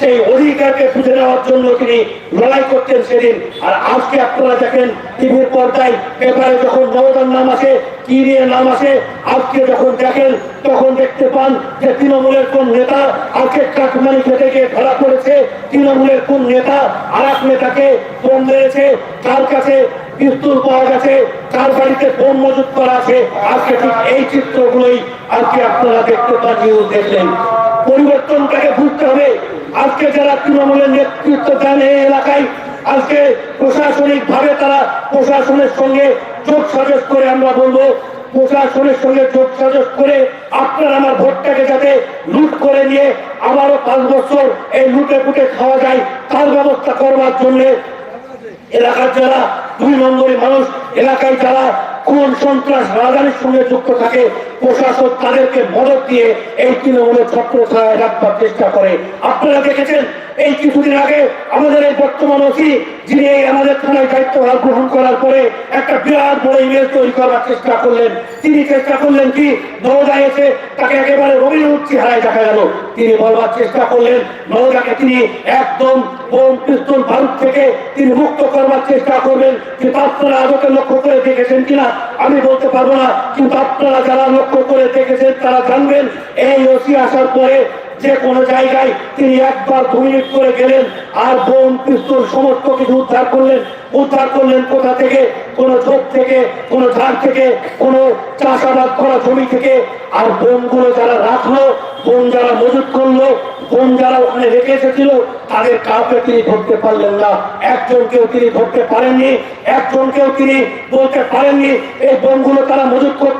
সেই অধিকারকে বুঝে নেওয়ার জন্য তিনি লড়াই করতেন সেদিন। আর আজকে আপনারা দেখেন টিভির পর্দায় পেপারে যখন নবদার নাম আসে, কি নিয়ে নাম আসে, আজকে যখন দেখেন, তখন দেখতে পান যে তৃণমূলের কোন নেতা আজকে কাকমানি খেতে গিয়ে ধরা পড়েছে। তৃণমূলের কোন নেতা আর এক নেতাকে বোম মেরেছে তার কাছে পিস্তুল পাওয়া গেছে তার বাড়িতে বোম মজুত করা আছে। আজকে ঠিক এই চিত্রগুলোই আজকে আপনারা দেখতে পান দেখলেন। পরিবর্তনটাকে বুঝতে হবে। আজকে যারা তৃণমূলের নেতৃত্ব দেন এই এলাকায়, আজকে প্রশাসনিক ভাবে তারা প্রশাসনের সঙ্গে যোগ সাজস করে আমরা বলব, প্রশাসনের সঙ্গে যোগ সাজস করে আপনার আমার ভোটটাকে যাতে লুট করে নিয়ে আবারও পাঁচ বছর এই লুটে পুটে খাওয়া যায়, তার ব্যবস্থা করবার জন্যে এলাকার যারা দুই নম্বরের মানুষ এলাকায় যারা কোন সন্ত্রাস রাজধানীর সঙ্গে যুক্ত থাকে, প্রশাসক তাদেরকে মদত দিয়ে এই তৃণমূলের ছত্র ছায় রাখবার চেষ্টা করে। আপনারা দেখেছেন এই কিছুদিন আগে আমাদের এই বর্তমান ওসি, যিনি আমাদের থানায় দায়িত্বভার গ্রহণ করার পরে একটা বিরাট বড় ইমেজ তৈরি করার চেষ্টা করলেন। তিনি চেষ্টা করলেন কি নওদা এসে তাকে একেবারে রবীন্দ্র চেহারায় দেখা গেল। তিনি বলবার চেষ্টা করলেন, নওদাকে তিনি একদম বোম পিস্তল ভারত থেকে তিনি মুক্ত করবার চেষ্টা করবেন। কিন্তু আপনারা আদতে লক্ষ্য করে দেখেছেন কিনা, আমি বলতে পারব না। কিন্তু আপনারা যারা লক্ষ্য করে দেখেছেন, তারা জানবেন, এই ওসি আসার পরে যে কোনো জায়গায় তিনি একবার দু মিনিট করে গেলেন আর বোম পিস্তল সমস্ত কিছু উদ্ধার করলেন। উদ্ধার করলেন কোথা থেকে? কোন ঝোপ থেকে, কোন ঝাড় থেকে, কোন চাষাবাদ করা জমি থেকে। আর বোমগুলো যারা রাখল, বোম যারা মজুত করল, বোম যারা ওখানে রেখে এসেছিল, তাদের কাউকে তিনি ধরতে পারলেন না। একজনকেও তিনি ধরতে পারেননি, একজনকেও তিনি বলতে পারেননি, এই বোমগুলো তারা মজুত করতো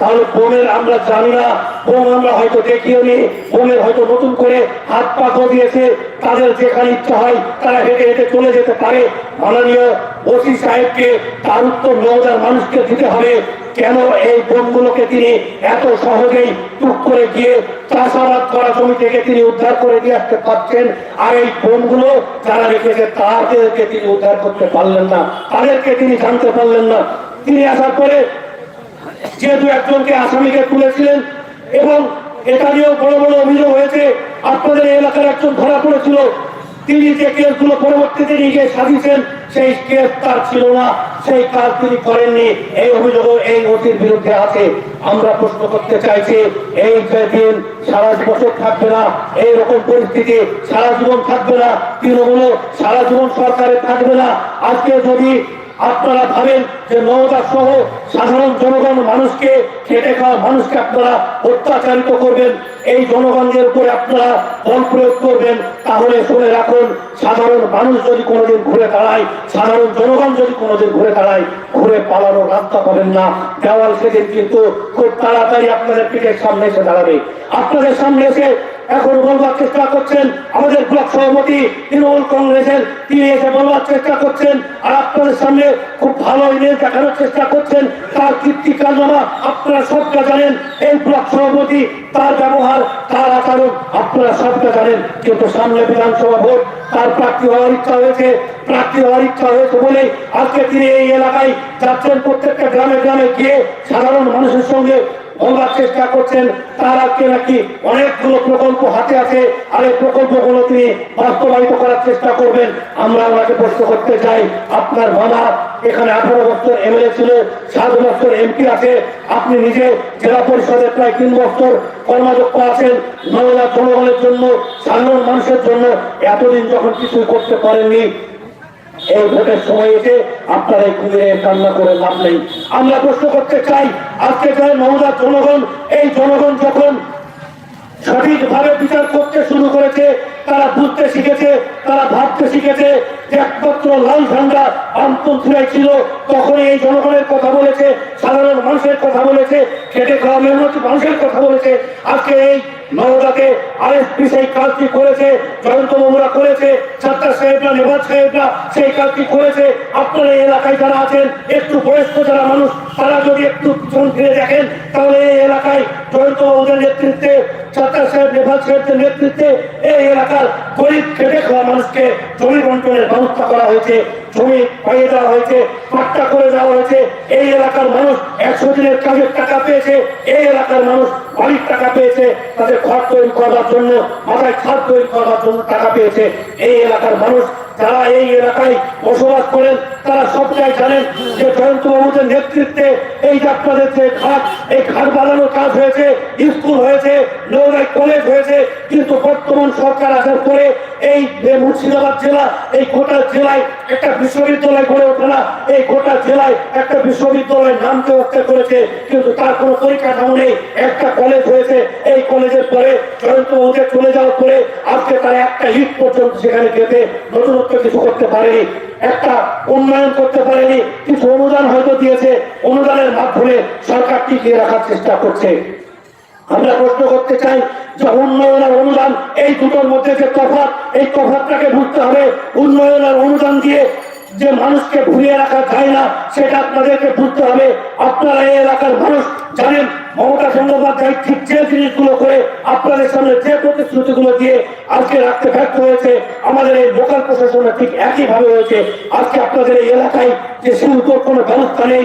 তাহলে বোমের আমরা জানি না। বোম আমরা হয়তো দেখিও নি বোমের হয়তো নতুন করে হাত পা দিয়েছে। তাদের যেখানে ইচ্ছা হয় তারা হেঁটে হেঁটে চলে যেতে পারে। মাননীয় ওসি সাহেবকে তার উত্তর নওদার মানুষকে দিতে হবে। কেন এই বোমগুলোকে তিনি এত সহজেই টুক করে গিয়ে চাষাবাদ করা জমি থেকে তিনি উদ্ধার করে দিয়ে আসতে পারছেন? আর এই বোমগুলো যারা রেখেছে, তাদেরকে তিনি উদ্ধার করতে পারলেন না। তাদেরকে তিনি জানতে পারলেন না। তিনি আসার পরে যেহেতু একজনকে আসামিকে তুলেছিলেন এবং এটা নিয়েও বড় বড় অভিযোগ হয়েছে, আপনাদের এলাকার একজন ধরা পড়েছিল। তিনি যে কেসগুলো পরবর্তীতে নিয়ে সাজিয়েছেন, সেই কেস তার ছিল না, সেই কাজ তিনি করেননি। এই অভিযোগ এই ওটির বিরুদ্ধে আছে। আমরা প্রশ্ন করতে চাইছি, এই দিন সারা বছর থাকবে না, এই রকম পরিস্থিতি সারা জীবন থাকবে না, তৃণমূল সারা জীবন সরকারে থাকবে না। আজকে যদি আপনারা ভাবেন যে নওদা সহ সাধারণ জনগণ মানুষকে খেটে খাওয়া মানুষকে আপনারা অত্যাচারিত করবেন, এই জনগণের উপরে আপনারা বল প্রয়োগ করবেন, তাহলে শুনে রাখুন, সাধারণ মানুষ যদি কোনোদিন ঘুরে দাঁড়ায়, সাধারণ জনগণ যদি কোনোদিন ঘুরে দাঁড়ায়, ঘুরে পালানোর রাস্তা পাবেন না। দেওয়াল সেদিন কিন্তু খুব তাড়াতাড়ি আপনাদের পিঠের সামনে এসে দাঁড়াবে। আপনাদের সামনে এসে এখন বলবার চেষ্টা করছেন আমাদের ব্লক সভাপতি তৃণমূল কংগ্রেসের। তিনি এসে বলবার চেষ্টা করছেন আর আপনাদের সামনে খুব ভালো ইমেজ দেখানোর চেষ্টা করছেন। তার কীর্তি কালনামা আপনারা সবটা জানেন। এই ব্লক সভাপতি তার ব্যবহার, তার আচরণ আপনারা সবটা জানেন। কিন্তু সামনে বিধানসভা ভোট, তার প্রার্থী হওয়ার ইচ্ছা হয়েছে, প্রার্থী হওয়ার ইচ্ছা হয়েছে বলেই আজকে তিনি এই এলাকায় যাচ্ছেন প্রত্যেকটা গ্রামে গ্রামে গিয়ে সাধারণ মানুষের সঙ্গে বলবার চেষ্টা করছেন, তার আজকে নাকি অনেকগুলো প্রকল্প হাতে আছে, আর এই প্রকল্পগুলো তিনি বাস্তবায়িত করার চেষ্টা করবেন। আমরা ওনাকে প্রশ্ন করতে চাই, আপনার মামা এখানে আঠারো বছর এমএলএ ছিল, সাত বছর এমপি আছে, আপনি নিজে জেলা পরিষদে প্রায় তিন বছর কর্মযোগ্য আছেন, মহিলা জনগণের জন্য, সাধারণ মানুষের জন্য এতদিন যখন কিছুই করতে পারেননি এই ভোটের সময় এসে আপনারা এই খুঁজে কান্না করে লাভ নেই। আমরা প্রশ্ন করতে চাই, আজকে চাই মমতার জনগণ, এই জনগণ যখন সঠিকভাবে বিচার করতে শুরু করেছে, তারা বুঝতে শিখেছে, তারা ভাবতে শিখেছে একমাত্র লাল ঝান্ডা অন্তর্থিরাই ছিল। তখন এই জনগণের কথা বলেছে, সাধারণ মানুষের কথা বলেছে, খেটে খাওয়া মেহনত মানুষের কথা বলেছে। আজকে এই নবদাকে আরেকটি সেই কাজটি করেছে, জয়ন্ত বাবুরা করেছে ছাত্র সাহেবরা, নেবাজ সাহেবরা সেই কাজটি করেছে। আপনারা এই এলাকায় যারা আছেন, একটু বয়স্ক যারা মানুষ, তারা যদি একটু পিছন ফিরে দেখেন, তাহলে এই এলাকায় জয়ন্ত বাবুদের নেতৃত্বে এলাকার মানুষ একশো দিনের কাজের টাকা পেয়েছে, এই এলাকার মানুষ বাড়ির টাকা পেয়েছে, তাদের ঘর তৈরি করবার জন্য, মাথায় ছাদ তৈরি করবার জন্য টাকা পেয়েছে। এই এলাকার মানুষ যারা এই এলাকায় বসবাস করেন, তারা সবটাই জানেন যে জয়ন্ত বাবুদের নেতৃত্বে এই যে আপনাদের যে ঘাট, এই ঘাট বানানোর কাজ হয়েছে নৌরাই কলেজ হয়েছে কিন্তু বর্তমান সরকার আসার পরে এই মুর্শিদাবাদ জেলা, এই গোটা জেলায় একটা বিশ্ববিদ্যালয় গড়ে ওঠে না। এই গোটা জেলায় একটা বিশ্ববিদ্যালয়ের নামকে হত্যা করেছে, কিন্তু তার কোনো পরিকাঠামো নেই। একটা কলেজ হয়েছে, এই কলেজের পরে জয়ন্ত বাবুদের চলে যাওয়ার পরে আজকে তারা একটা ইট পর্যন্ত সেখানে যেতে নতুনত্ব কিছু করতে পারেনি। একটা উন্নয়ন করতে পারেনি। কিছু অনুদান হয়তো দিয়েছে। অনুদানের মাধ্যমে সরকার টিকিয়ে রাখার চেষ্টা করছে। আমরা প্রশ্ন করতে চাই যে উন্নয়ন আর অনুদান এই দুটোর মধ্যে যে তফাৎ, এই তফাৎটাকে বুঝতে হবে। উন্নয়ন আর অনুদান দিয়ে যে মানুষকে ভুলিয়ে রাখা যায় না, সেটা আপনাদেরকে বুঝতে হবে। আপনারা এই এলাকার মানুষ, জানেন, মমতা বন্দ্যোপাধ্যায় ঠিক যে জিনিসগুলো করে আপনাদের সামনে যে প্রতিশ্রুতিগুলো দিয়ে আজকে রাখতে ব্যর্থ হয়েছে, আমাদের এই লোকাল প্রশাসনে ঠিক একইভাবে হয়েছে। আজকে আপনাদের এই এলাকায় যে শিল্পর কোনো ব্যবস্থা নেই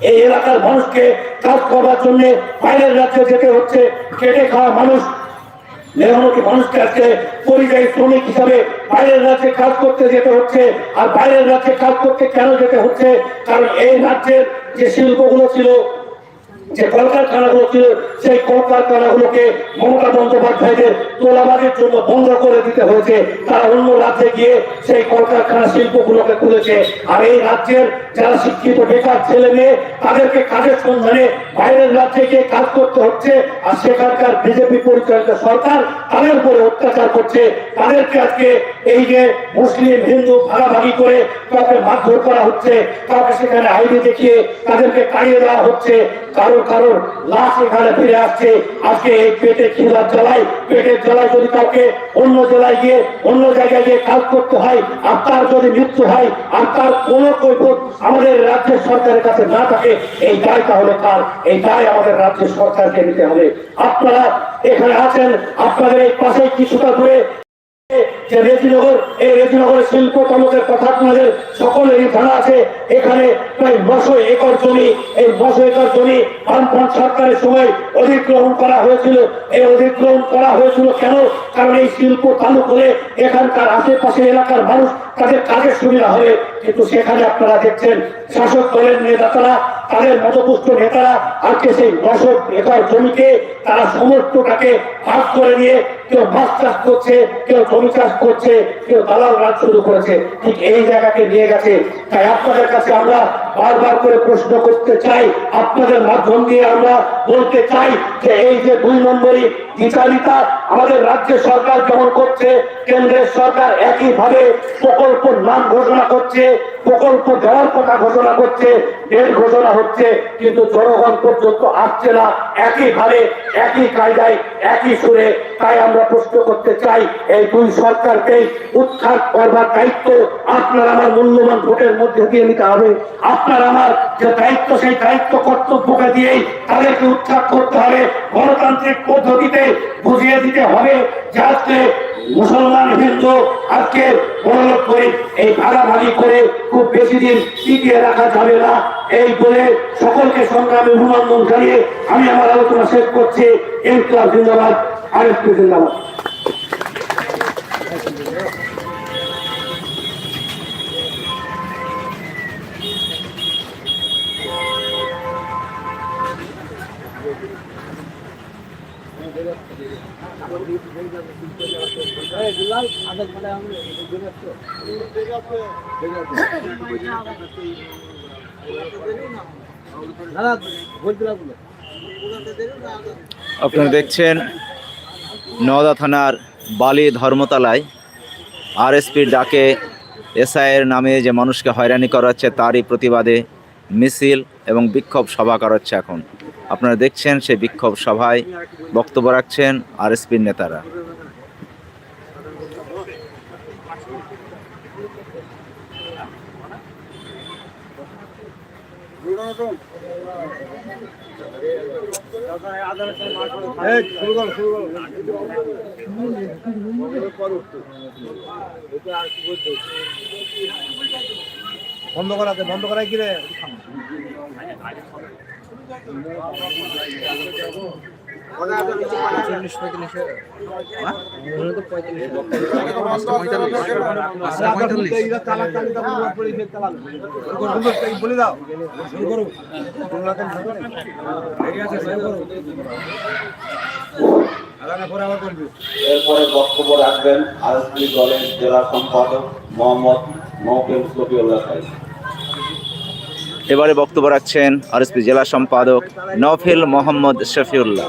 এই এলাকার মানুষকে কাজ করবার জন্য বাইরের রাজ্যে যেতে হচ্ছে, খেটে খাওয়া মানুষ। মেহনতি মানুষকে আজকে পরিযায়ী শ্রমিক হিসাবে বাইরের রাজ্যে কাজ করতে যেতে হচ্ছে আর বাইরের রাজ্যে কাজ করতে কেন যেতে হচ্ছে? কারণ এই রাজ্যের যে শিল্পগুলো ছিল যে কলকারখানাগুলো ছিল, সেই কলকারখানাগুলোকে মমতা বন্দ্যোপাধ্যায়দের তোলাবাজের জন্য বন্ধ করে দিতে হয়েছে। তারা অন্য রাজ্যে গিয়ে সেই কলকারখানা শিল্পগুলোকে খুলেছে আর এই রাজ্যের যারা শিক্ষিত বেকার ছেলে মেয়ে তাদেরকে কাজের সন্ধানে বাইরের রাজ্যে গিয়ে কাজ করতে হচ্ছে। আর সেখানকার বিজেপি পরিচালিত সরকার তাদের উপরে অত্যাচার করছে। তাদেরকে আজকে এই যে মুসলিম, হিন্দু ভাগাভাগি করে কাউকে মারধর করা হচ্ছে। কাউকে সেখানে আইডি দেখিয়ে তাদেরকে তাড়িয়ে দেওয়া হচ্ছে। কারও কারও লাশ এখানে ফিরে আসছে। আজকে এই পেটে খিদার জ্বালায়, পেটের জ্বালায় যদি কাউকে অন্য জেলায় গিয়ে, অন্য জায়গায় গিয়ে কাজ করতে হয়, আর তার যদি মৃত্যু হয়, আর তার কোনো কৈফত আমাদের রাজ্যের সরকারের কাছে না থাকে এই দায় তাহলে কার এই দায় আমাদের রাজ্যের সরকারকে নিতে হবে। আপনারা এখানে আছেন, আপনাদের এই পাশে কিছুটা দূরে যে রেজিনগর, এই রেজিনগরের শিল্প তালুকের কথা আপনাদের সকলেরই আছে। এখানে প্রায় নশো একর জমি, এই নশো একর জমি সরকারের সময় অধিগ্রহণ করা হয়েছিল। এই অধিগ্রহণ করা হয়েছিল কেন? কারণ এই শিল্প চালু করে এখানকার আশেপাশে এলাকার মানুষ তাদের কাজের সুবিধা হবে। কিন্তু সেখানে আপনারা দেখছেন, শাসক দলের তাদের মতপুষ্ট নেতারা আজকে সেই দশক একর জমিকে তারা সমস্তটাকে ভাগ করে নিয়ে কেউ মাছ চাষ করছে, কেউ জমি চাষ করছে, কেউ দালাল রাজ শুরু করেছে। ঠিক এই জায়গাকে নিয়ে গেছে। তাই আপনাদের কাছে আমরা বারবার করে প্রশ্ন করতে চাই, আপনাদের মাধ্যম দিয়ে আমরা বলতে চাই যে এই যে দুই নম্বরই বিচারিতা আমাদের রাজ্য সরকার যেমন করছে, কেন্দ্রের সরকার একইভাবে প্রকল্প নাম ঘোষণা করছে, প্রকল্প দেওয়ার কথা ঘোষণা করছে ডেট ঘোষণা হচ্ছে, কিন্তু জনগণ পর্যন্ত আসছে না। একইভাবে একই কায়দায়, একই সুরে, তাই আমরা প্রশ্ন করতে চাই, এই দুই সরকারকেই উৎখাত করবার দায়িত্ব আপনার আমার মূল্যবান ভোটের মধ্যে দিয়ে নিতে হবে। আপনার আমার যে দায়িত্ব, সেই দায়িত্ব কর্তব্যকে দিয়েই তাদেরকে উৎখাত করতে হবে। গণতান্ত্রিক পদ্ধতিতে বুঝিয়ে দিতে হবে যাতে মুসলমান, হিন্দু, আজকে বড়লোক করে এই ভাগাভাগি করে খুব বেশি দিন টিকিয়ে রাখা যাবে না। এই বলে সকলকে সংগ্রামে অভিনন্দন জানিয়ে আমি আমার আলোচনা শেষ করছি। ইনকলাব জিন্দাবাদ। আরেকটু জিন্দাবাদ আপনারা দেখছেন নওদা থানার বালি ধর্মতলায় আরএসপির ডাকে এসআইয়ের নামে যে মানুষকে হয়রানি করা হচ্ছে তারই প্রতিবাদে মিছিল এবং বিক্ষোভ সভা করা হচ্ছে এখন। আপনারা দেখছেন সেই বিক্ষোভ সভায় বক্তব্য রাখছেন আরএসপির নেতারা। বন্ধ করাতে বন্ধ করায় কিরে এরপরে বক্তব্য রাখবেন আরএসপি দলের জেলা সম্পাদক মোহাম্মদ মহকিম সফিউল্লাহ এবারে বক্তব্য রাখছেন আরএসপি জেলা সম্পাদক নফিল মোহাম্মদ শফিউল্লাহ।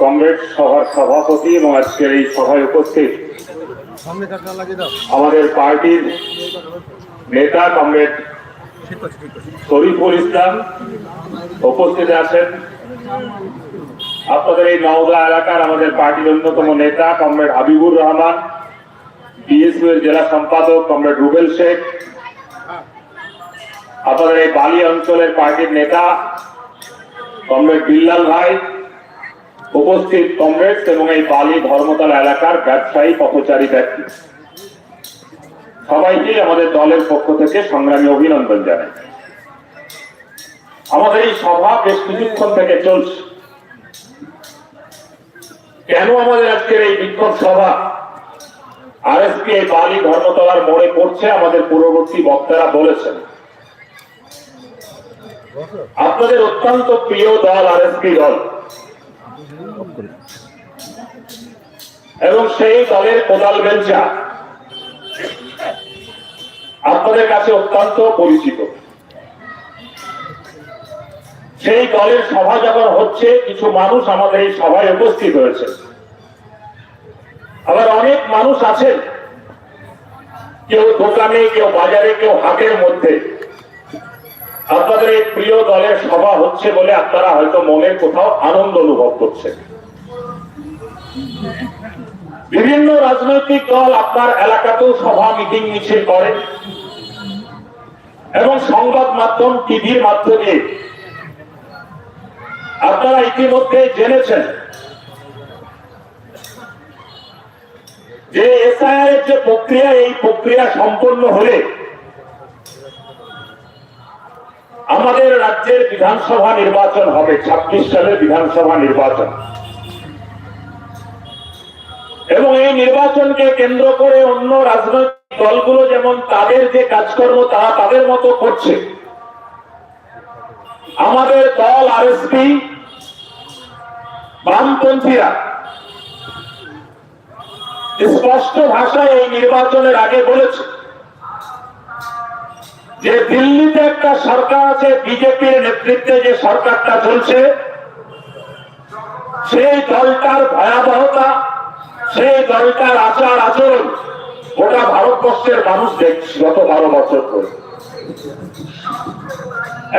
কংগ্রেস সভার সভাপতি এবং আজকের এই সভায় উপস্থিত আমাদের পার্টির নেতা কমরেড শরীফুল ইসলাম উপস্থিত আছেন। আপনাদের এই নওদা এলাকার আমাদের পার্টির অন্যতম নেতা কমরেড হাবিবুর রহমান বিএসপি এর জেলা সম্পাদক কমরেড রুবেল শেখ আপনাদের এই বালি অঞ্চলের পার্টির নেতা কমরেড বিল্লাল ভাই, উপস্থিত কংগ্রেস এবং এই বালি ধর্মতলা এলাকার ব্যবসায়ী পথচারী ব্যক্তি। সবাইকে আমাদের দলের পক্ষ থেকে সংগ্রামী অভিনন্দন জানাই। আমাদের এই সভা বেশ কিছুক্ষণ থেকে চলছে। কেন আমাদের আজকের এই বিক্ষোভ সভা? আরএসপি এই বালি ধর্মতলার মোড়ে পড়ছে, আমাদের পূর্ববর্তী বক্তারা বলেছেন। আপনাদের অত্যন্ত প্রিয় দল আরএসপি দল। এবং সেই দলের কোদাল বেঞ্চা আপনাদের কাছে অত্যন্ত পরিচিত। সেই দলের সভা যখন হচ্ছে, কিছু মানুষ আমাদের এই সভায় উপস্থিত হয়েছে। আবার অনেক মানুষ আছেন, কেউ দোকানে, কেউ বাজারে, কেউ হাটের মধ্যে। আপনাদের এই প্রিয় দলের সভা হচ্ছে বলে আপনারা হয়তো মনের কোথাও আনন্দ অনুভব করছেন। বিভিন্ন রাজনৈতিক দল আপনার এলাকাতেও সভা, মিটিং, মিছিল করে এবং সংবাদ মাধ্যম টিভির মাধ্যমে। আপনারা ইতিমধ্যে জেনেছেন যে এসআইআর যে প্রক্রিয়া, এই প্রক্রিয়া সম্পন্ন হলে আমাদের রাজ্যের বিধানসভা নির্বাচন হবে, ছাব্বিশ সালের বিধানসভা নির্বাচন। এবং এই নির্বাচনকে কেন্দ্র করে অন্য রাজনৈতিক দলগুলো যেমন তাদের যে কাজকর্ম, তারা তাদের মতো করছে। আমাদের দল আরএসপি, বামপন্থীরা স্পষ্ট ভাষায় এই নির্বাচনের আগে বলেছে যে দিল্লিতে একটা সরকার আছে, বিজেপির নেতৃত্বে যে সরকারটা চলছে, সেই দলটার ভয়াবহতা, সেই দলটার আচার আচরণ গোটা ভারতবর্ষের মানুষ দেখছে গত বারো বছর ধরে।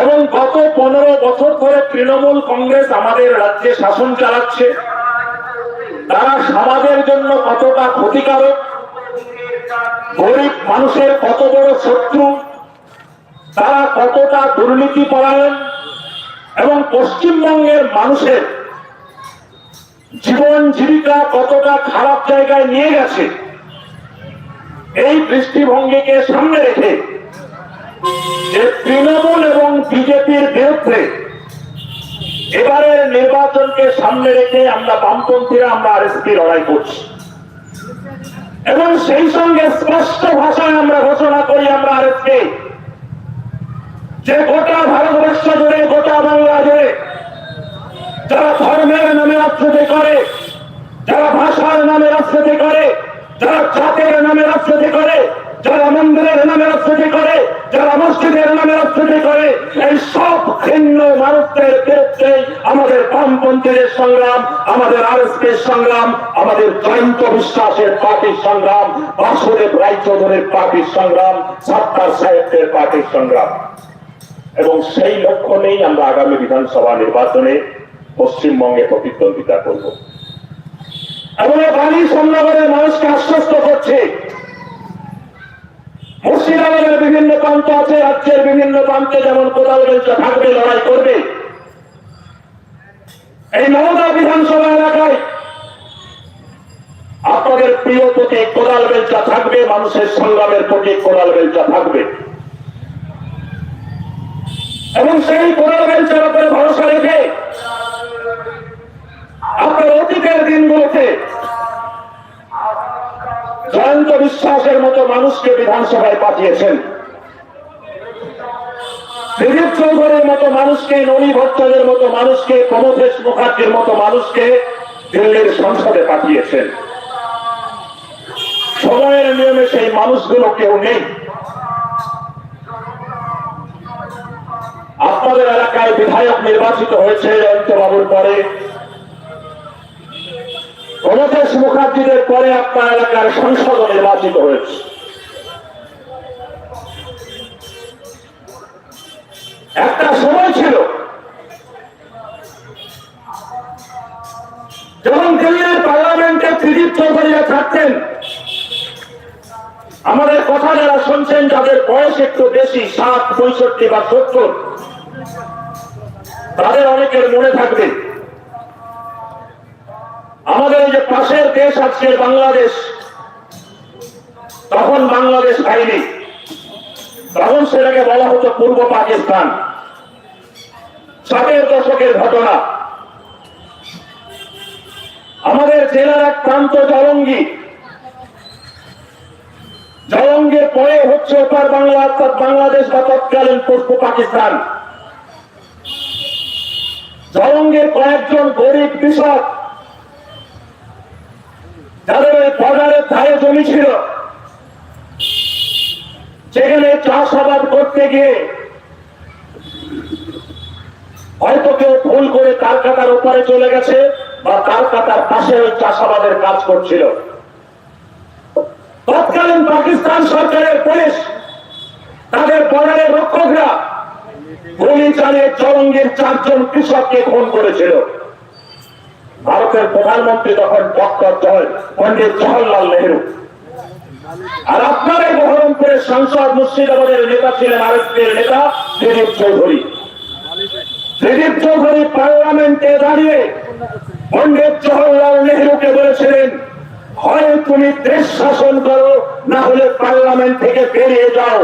এবং গত পনেরো বছর ধরে তৃণমূল কংগ্রেস আমাদের রাজ্যে শাসন চালাচ্ছে। তারা সমাজের জন্য কতটা ক্ষতিকারক, গরিব মানুষের কত বড় শত্রু তারা কতটা দুর্নীতি পরায়ণ এবং পশ্চিমবঙ্গের মানুষের জীবন জীবিকা কতটা খারাপ জায়গায় নিয়ে গেছে, এই দৃষ্টিভঙ্গিকে সামনে রেখে যে তৃণমূল এবং বিজেপির বিরুদ্ধে এবারের নির্বাচনকে সামনে রেখে আমরা বামপন্থীরা আমরা আরএসপি লড়াই করছি। এবং সেই সঙ্গে স্পষ্ট ভাষায় আমরা ঘোষণা করি, আমরা আরএসপি যে গোটা ভারতবর্ষ জুড়ে, গোটা বাংলা জুড়ে যারা ধর্মের নামে রাজনীতি করে, যারা ভাষার নামে রাজনীতি করে, যারা জাতের নামে রাজনীতি করে, যারা মন্দিরের নামে রাজনীতি করে, যারা মসজিদের নামে রাজনীতি করে, এই সব ভিন্ন মানুষদের বিরুদ্ধে আমাদের বামপন্থীদের সংগ্রাম, আমাদের আরএসপির সংগ্রাম, আমাদের জয়ন্ত বিশ্বাসের পার্টির সংগ্রাম, বাসুদেব রায়চৌধুরীর পার্টির সংগ্রাম সত্তার সাহেবদের পার্টির সংগ্রাম। এবং সেই লক্ষ্য নেই আমরা আগামী বিধানসভা নির্বাচনে পশ্চিমবঙ্গে প্রতিদ্বন্দ্বিতা করব। এবং এই বাণী সোমনগরের মানুষকে আশ্বস্ত করছে। মুর্শিদাবাদের বিভিন্ন প্রান্ত আছে, রাজ্যের বিভিন্ন প্রান্তে যেমন বেলচা থাকবে, লড়াই করবে। এই নবদা বিধানসভা এলাকায় আপনাদের প্রিয় প্রতীক কোদাল বেলচা থাকবে, মানুষের সংগ্রামের প্রতীক কোদাল বেলচা থাকবে। এবং সেই বেলচার উপরে ভরসা রেখে আপনার অতীতের দিনগুলোতে জয়ন্ত বিশ্বাসের মতো মানুষকে বিধানসভায় পাঠিয়েছেন। দিলীপ চৌধুরীর মতো মানুষকে, ননী ভট্টাচার্যের মতো মানুষকে, প্রমথেশ মুখার্জির মতো মানুষকে দিল্লির সংসদে পাঠিয়েছেন। সময়ের নিয়মে সেই মানুষগুলো কেউ নেই। আপনাদের এলাকায় বিধায়ক নির্বাচিত হয়েছে জয়ন্ত বাবুর পরে। প্রমথেশ মুখার্জিদের পরে আপনার এলাকার সংসদ নির্বাচিত হয়েছে। একটা সময় ছিল, যখন দিল্লির পার্লামেন্টে ত্রিদীপ চৌধুরীরা থাকতেন, আমাদের কথা যারা শুনছেন যাদের বয়স একটু বেশি, ষাট, পঁয়ষট্টি বা সত্তর। তাদের অনেকের মনে থাকবে। আমাদের যে পাশের দেশ আজকে বাংলাদেশ, তখন বাংলাদেশ হয়নি। তখন সেটাকে বলা হতো পূর্ব পাকিস্তান। ষাটের দশকের ঘটনা। আমাদের জেলার এক প্রান্ত জলঙ্গি। জলঙ্গের পরে হচ্ছে ওপার বাংলা অর্থাৎ বাংলাদেশ বা তৎকালীন পূর্ব পাকিস্তান। জলঙ্গের কয়েকজন গরিব কৃষক যাদের ওই বর্ডারের ধারে জমি ছিল, সেখানে চাষাবাদ করতে গিয়ে হয়তো কেউ ভুল করে কালকাতার ওপারে চলে গেছে বা কালকাতার পাশে ওই চাষাবাদের কাজ করছিল। তৎকালীন পাকিস্তান সরকারের পুলিশ, তাদের বর্ডারের রক্ষকরা গুলি চালিয়ে চরঙ্গের চারজন কৃষককে খুন করেছিল। ভারতের প্রধানমন্ত্রী তখন ডক্টর জয় পন্ডিত জওয়াহরলাল নেহরু। আর আপনার এই বহরমপুরের সাংসদ মুর্শিদাবাদের নেতা ছিলেন আরেকদের নেতা দিলীপ চৌধুরী। দিলীপ চৌধুরী পার্লামেন্টে দাঁড়িয়ে পন্ডিত জওয়াহরলাল নেহরুকে বলেছিলেন হয় তুমি দেশ শাসন করো, না হলে পার্লামেন্ট থেকে বেরিয়ে যাও।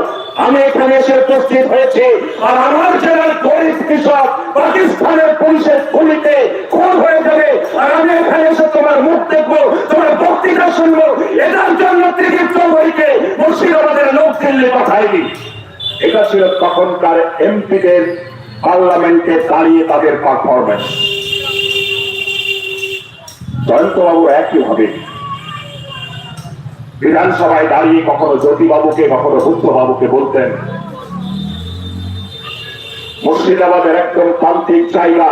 আমি এখানে এসে উপস্থিত হয়েছি। আর আমার জেলার গরিব কৃষক পাকিস্তানের পুলিশের গুলিতে খুন হয়ে যাবে। আর আমি এখানে এসে তোমার মুখ দেখব, তোমার বক্তৃতা শুনব। এটার জন্য ত্রিদীপ চৌধুরীকে মুর্শিদাবাদের লোক দিল্লি পাঠায়নি। এটা ছিল তখনকার এমপিদের পার্লামেন্টে দাঁড়িয়ে তাদের পারফরমেন্স জয়ন্তবাবু একইভাবে বিধানসভায় দাঁড়িয়ে কখনো জ্যোতিবাবুকে, কখনো বুদ্ধবাবুকে বলতেন, মুর্শিদাবাদের একদম প্রান্তিক জায়গা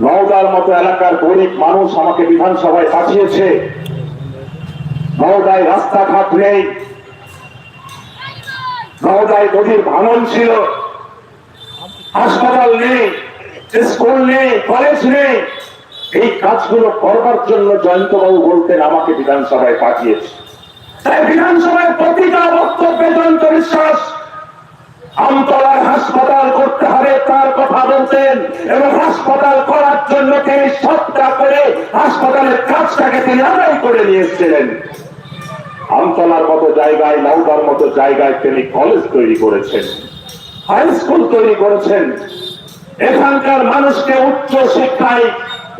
নওদার মতো এলাকার গরিব মানুষ আমাকে বিধানসভায় পাঠিয়েছে। নওদায় রাস্তাঘাট নেই। নওদায় নদীর ভাঙন ছিল। হাসপাতাল নেই, স্কুল নেই, কলেজ নেই। এই কাজগুলো করবার জন্য জয়ন্তবাবু বলতেন, আমাকে বিধানসভায় পাঠিয়েছে। তাই বিধানসভায় প্রতিটা বক্তব্যে জয়ন্ত বিশ্বাস, আমতলার হাসপাতাল করতে হবে তার কথা বলতেন এবং হাসপাতাল করার জন্য তিনি সবটা করে হাসপাতালের কাজটাকে তিনি আদায় করে নিয়ে এসেছিলেন আমতলার মতো জায়গায় নওদার মতো জায়গায় তিনি কলেজ তৈরি করেছেন, হাই স্কুল তৈরি করেছেন। এখানকার মানুষকে উচ্চ শিক্ষায়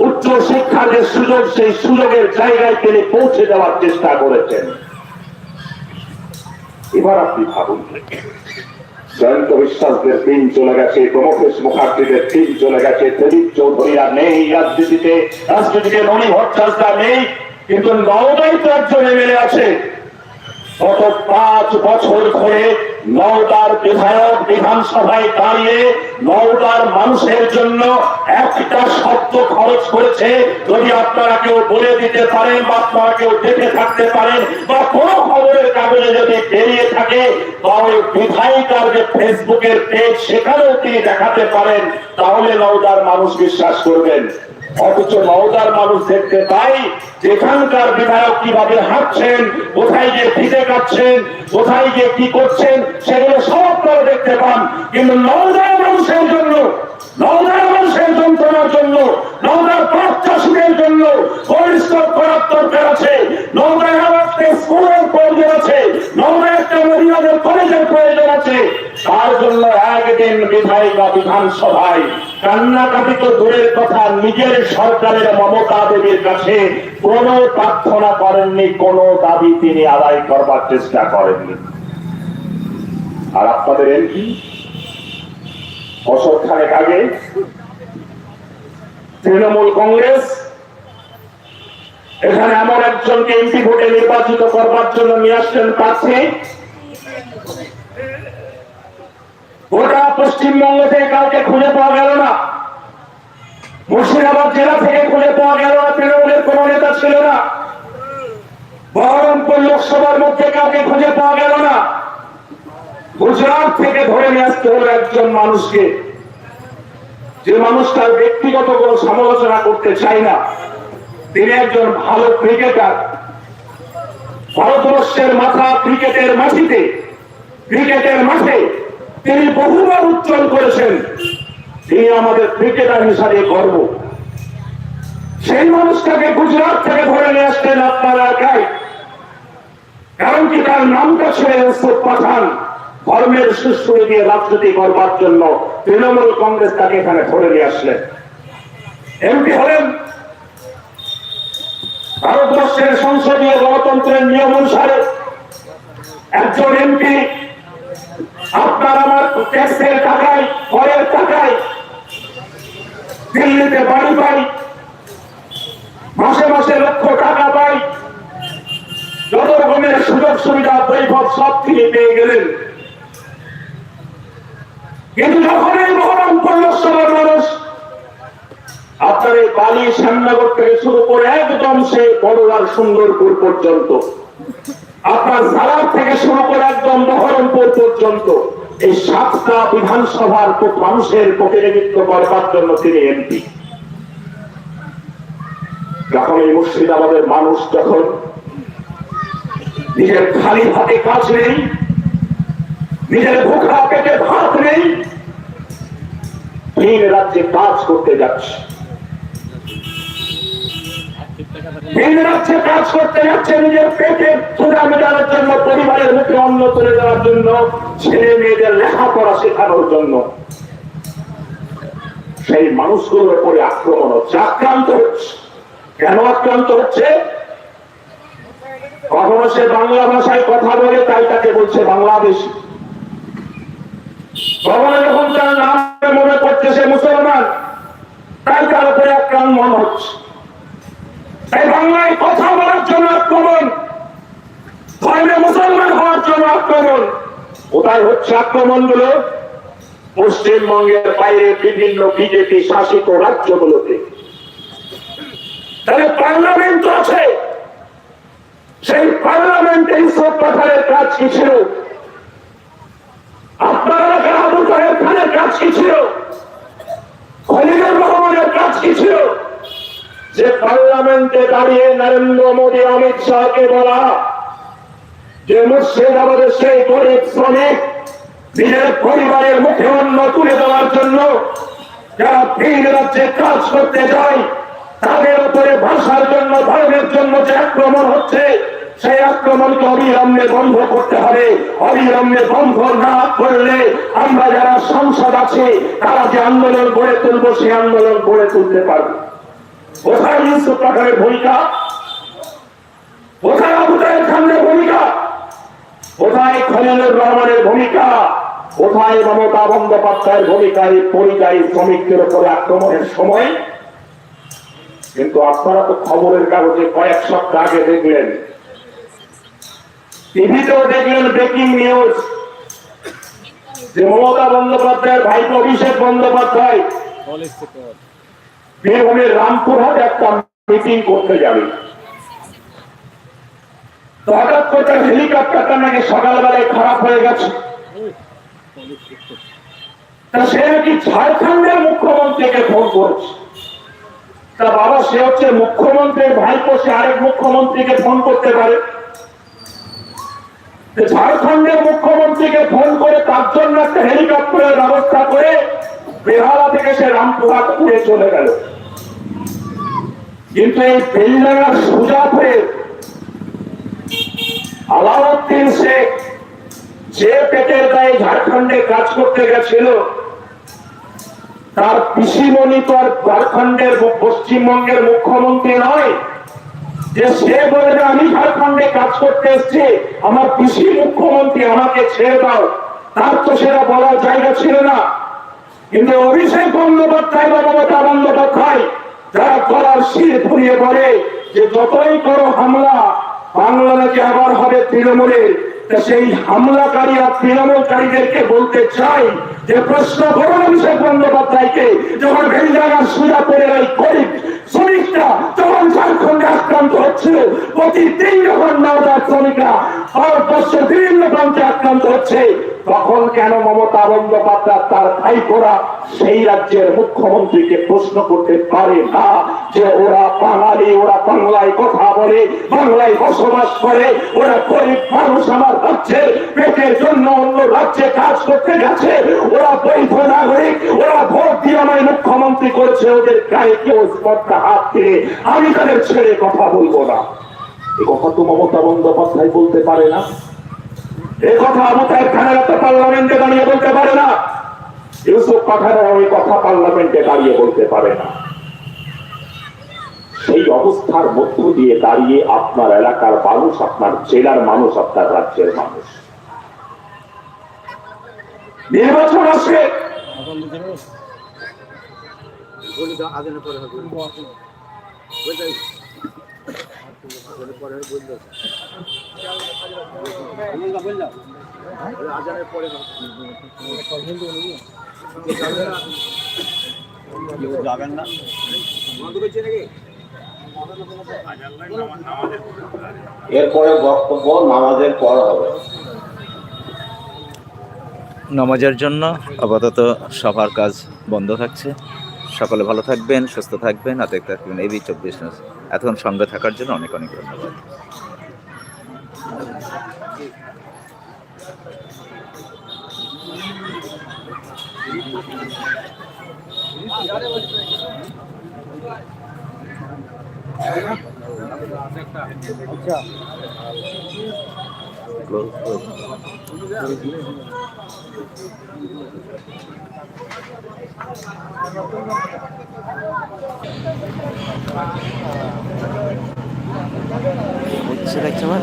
উচ্চ শিক্ষার যে সুযোগ, সেই সুযোগের জায়গায় তিনি পৌঁছে দেওয়ার চেষ্টা করেছেন। এবার আপনি ভাবুন। জয়ন্ত বিশ্বাসদের দিন চলে গেছে প্রমোকেশ মুখার্জীদের দিন চলে গেছে। প্রদীপ চৌধুরীরা নেই রাজনীতিতে রাজনীতিতে মণি ভট্টাচার্য নেই, কিন্তু নওদাই তো একজন এমএলএ আছে। গত পাঁচ বছর ধরে নওদার বিধায়ক বিধানসভায় দাঁড়িয়ে নওদার মানুষের জন্য একটা শব্দ খরচ করেছে। যদি আপনারা কেউ বলে দিতে পারেন বা আপনারা কেউ দেখে থাকতে পারেন বা কোনো খবরের কাগজে যদি বেরিয়ে থাকে ওই বিধায়িকার যে ফেসবুকের পেজ সেখানেও তিনি দেখাতে পারেন। তাহলে নওদার মানুষ বিশ্বাস করবেন। অথচ নওদার মানুষ দেখতে পাই যেখানকার বিধায়ক কীভাবে হাঁটছেন, কোথায় গিয়ে ভিজে কাটছেন কোথায় গিয়ে কি করছেন, সেগুলো সব করে দেখতে পান। কিন্তু নওদার মানুষের জন্য নওদার মানুষের যন্ত্রণার জন্য নওদার পাঁচ সুখের জন্য পরিষ্কার করার দরকার আছে নওদায় আমার একটা স্কুলের প্রয়োজন আছে নওদায় একটা মহিলাদের কলেজের প্রয়োজন আছে তার জন্য একদিন বিধায়িকা বিধানসভায়। কান্নাকাটি তো দূরের কথা নিজের সরকারের মমতা দেবীর কাছে কোন প্রার্থনা করেননি, কোন দাবি তিনি আদায় করবার চেষ্টা করেননি। আর আপনাদের এমপি বছর খানেক আগে তৃণমূল কংগ্রেস এখানে এমন একজনকে এমপি ভোটে নির্বাচিত করবার জন্য নিয়ে আসছেন কাছে গোটা পশ্চিমবঙ্গ থেকে কাউকে খুঁজে পাওয়া গেল না। মুর্শিদাবাদ জেলা থেকে খুঁজে পাওয়া গেল না তৃণমূলের কোন নেতা ছিল না। বহরমপুর লোকসভার মধ্যে কাউকে খুঁজে পাওয়া গেল না। গুজরাট থেকে ধরে নিয়ে আসতে হলো একজন মানুষকে। যে মানুষটার ব্যক্তিগত কোনো সমালোচনা করতে চাই না। তিনি একজন ভালো ক্রিকেটার। ভারতবর্ষের মাথা ক্রিকেটের মাটিতে। ক্রিকেটের মাঠে তিনি বহুবার উচ্চারণ করেছেন। তিনি আমাদের ক্রিকেটার হিসাবে গর্ব। সেই মানুষটাকে গুজরাট থেকে ধরে নিয়ে আসতেন আপনার এলাকায়। কারণ কি তার নামটা ছিল ইউসুফ পাঠান। ধর্মের সুশ্রী দিয়ে রাজনীতি করবার জন্য তৃণমূল কংগ্রেস তাকে এখানে ধরে নিয়ে আসলেন। এমপি হলেন ভারতবর্ষের সংসদীয় গণতন্ত্রের নিয়ম অনুসারে একজন এমপি আপনার আমার ট্যাক্সের টাকায় করের টাকায়, দিল্লিতে বাড়ি পাই, মাসে মাসে লক্ষ টাকা পাই যত রকমের সুযোগ সুবিধা, বৈভব সব তিনি পেয়ে গেলেন। কিন্তু যখন এই বহরমপুর লোকসভার মানুষ আপনার এই বালি শ্যামনগর থেকে শুরু করে একদম সে বড়লার সুন্দরপুর পর্যন্ত আপনার সালার থেকে শুরু করে একদম বহরমপুর পর্যন্ত এই সাতটা বিধানসভার মানুষের প্রতিনিধিত্ব করবার জন্য তিনি এমপি। যখন এই মুর্শিদাবাদের মানুষ যখন নিজের খালি হাতে কাজ নেই, নিজের ভুখা পেটে ভাত নেই ভিন রাজ্যে কাজ করতে যাচ্ছে। কাজ করতে যাচ্ছে, নিজের মেটানোর জন্য, পরিবারের মুখে অন্ন তুলে দেওয়ার জন্য, ছেলে মেয়েদের লেখাপড়া শেখানোর জন্য। সেই মানুষগুলোর উপরে আক্রমণ হচ্ছে। আক্রান্ত হচ্ছে। কেন আক্রান্ত হচ্ছে? কখনো সে বাংলা ভাষায় কথা বলে, তাই তাকে বলছে বাংলাদেশি। যখন তার নাম মনে করছে সে মুসলমান, তাই তার উপরে আক্রমণ হচ্ছে। তাই বাংলায় কথা বলার জন্য আক্রমণ। ধর্মে মুসলমান হওয়ার জন্য আক্রমণ। কোথায় হচ্ছে আক্রমণগুলো পশ্চিমবঙ্গের বাইরে বিভিন্ন বিজেপি শাসিত রাজ্যগুলোতে। তাহলে পার্লামেন্ট আছে। সেই পার্লামেন্টে ইসব পাঠারের কাজ কি ছিল? আপনার এলাকার খানের কাজ কি ছিল? খলিলুর রহমানের কাজ কি ছিল? যে পার্লামেন্টে দাঁড়িয়ে নরেন্দ্র মোদী, অমিত শাহকে বলা, যে মুর্শিদাবাদের সেই গরিব শ্রমিক নিজের পরিবারের মুখে অন্ন তুলে দেওয়ার জন্য যারা ভিন রাজ্যে কাজ করতে যায়, তাদের উপরে ভাষার জন্য, ধর্মের জন্য যে আক্রমণ হচ্ছে, সেই আক্রমণকে অবিলম্বে বন্ধ করতে হবে। অবিলম্বে বন্ধ না করলে আমরা যারা সংসদ আছে, তারা যে আন্দোলন গড়ে তুলবো, সেই আন্দোলন গড়ে তুলতে পারব। কোথায় ইউসুফ পাঠানের ভূমিকা? কোথায় খানের ভূমিকা? কোথায় খলিলুর রহমানের ভূমিকা? কোথায় মমতা বন্দ্যোপাধ্যায়ের ভূমিকা এই পরিযায়ী শ্রমিকদের উপরে আক্রমণের সময়? কিন্তু আপনারা তো খবরের কাগজে কয়েক সপ্তাহ আগে দেখলেন। টিভিতেও দেখলেন ব্রেকিং নিউজ যে মমতা বন্দ্যোপাধ্যায়ের ভাইপো অভিষেক বন্দ্যোপাধ্যায় বীরভূমের রামপুরহাটে একটা মিটিং করতে যাবে। হঠাৎ করে তার হেলিকপ্টারটা নাকি সকালবেলায় খারাপ হয়ে গেছে। সে নাকি ঝাড়খণ্ডের মুখ্যমন্ত্রীকে ফোন করেছে। তা বাবা, সে হচ্ছে মুখ্যমন্ত্রীর ভাইপো, সে আরেক মুখ্যমন্ত্রীকে ফোন করতে পারে। ঝাড়খণ্ডের মুখ্যমন্ত্রীকে ফোন করে তার জন্য একটা হেলিকপ্টারের ব্যবস্থা করে বেহালা থেকে সে রামপুরহাট উড়ে চলে গেল। কিন্তু এই বেলডাঙ্গার সুজাপুরে আলাউদ্দিন শেখ যে পেটের দায়ে ঝাড়খণ্ডে কাজ করতে গেছিল, তার পিসিমণি তো আর ঝাড়খণ্ডের পশ্চিমবঙ্গের মুখ্যমন্ত্রী নয়। যে সে বলবে আমি ঝাড়খণ্ডে কাজ করতে এসছি, আমার পিসি মুখ্যমন্ত্রী আমাকে ছেড়ে দাও, তার তো সেটা বলার জায়গা ছিল না। কিন্তু অভিষেক বন্দ্যোপাধ্যায় বা মমতা বন্দ্যোপাধ্যায় যারা করার শির ফুরিয়ে বলে যে যতই করো হামলা বাংলাদেশে আবার হবে তৃণমূলের সেই হামলাকারী আর তৃণমূলকারীদেরকে বলতে চাই যে প্রশ্ন করুন অভিষেক বন্দ্যোপাধ্যায়কে, যখন ভেলজাগার সুজাপুরের এই গরিব শ্রমিকরা যখন ঝাড়খণ্ডে আক্রান্ত হচ্ছে, প্রতিদিন যখন নওদার শ্রমিকরা ভারতবর্ষের বিভিন্ন প্রান্তে আক্রান্ত হচ্ছে, তখন কেন মমতা বন্দ্যোপাধ্যায় তার ভাইপোরা সেই রাজ্যের মুখ্যমন্ত্রীকে প্রশ্ন করতে পারে না যে ওরা বাঙালি, ওরা বাংলায় কথা বলে, বাংলায় বসবাস করে। ওরা গরিব মানুষ আমার রাজ্যের পেটের জন্য অন্য রাজ্যে কাজ করতে গেছে ওরা বৈধ নাগরিক, ওরা ভোট দিয়ে আমায় মুখ্যমন্ত্রী করেছে, ওদের গায়ে কেউ স্পর্ধা হাত দিয়ে। আমি তাদের ছেড়ে কথা বলব না। এ কথা তো মমতা বন্দ্যোপাধ্যায় বলতে পারে না। এ কথা সাহেব খানেরা পার্লামেন্টে দাঁড়িয়ে বলতে পারে না। ইউসুফ পাঠানো ওই কথা পার্লামেন্টে দাঁড়িয়ে বলতে পারে না। সেই অবস্থার মধ্য দিয়ে দাঁড়িয়ে আপনার এলাকার মানুষ, আপনার জেলার মানুষ, আপনার রাজ্যের মানুষ। নির্বাচন আসে এরপরে বক্তব্য নামাজের পর হবে। নামাজের জন্য আপাতত সবার কাজ বন্ধ থাকছে। সকলে ভালো থাকবেন, সুস্থ থাকবেন। হাতে থাকবেন এবি চব্বিশ নিউজ। এতক্ষণ সঙ্গে থাকার জন্য অনেক অনেক ধন্যবাদ। close. হচ্ছে দেখছ আমার?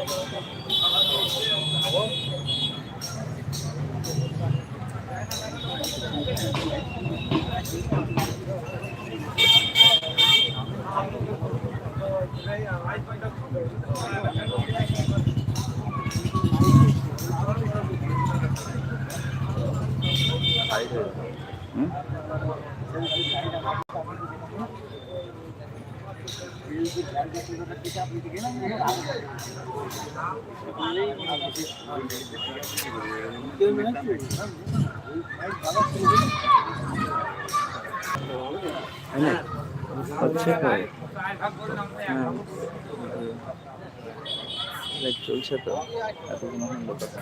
হচ্ছে তো চলছে তো এতক্ষণ হলো কথা